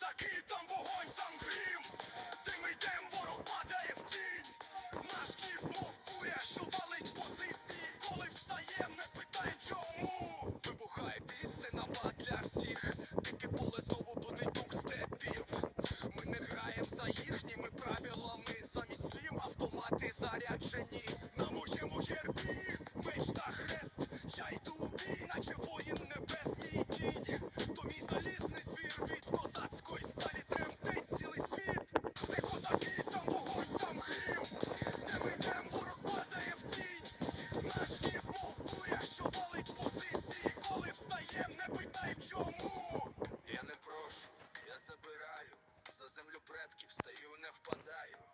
козаки, там вогонь, там грім, тим йдем, ворог падає в тінь. Наш кіф, мов куря, що валить позиції, коли встаєм, не питай чому. Вибухай бід, це напад для всіх. тільки поле знову буде дух степів. Ми не граємо за їхніми правилами, замість слів автомати заряджені. землю предків стаю, не впадаю.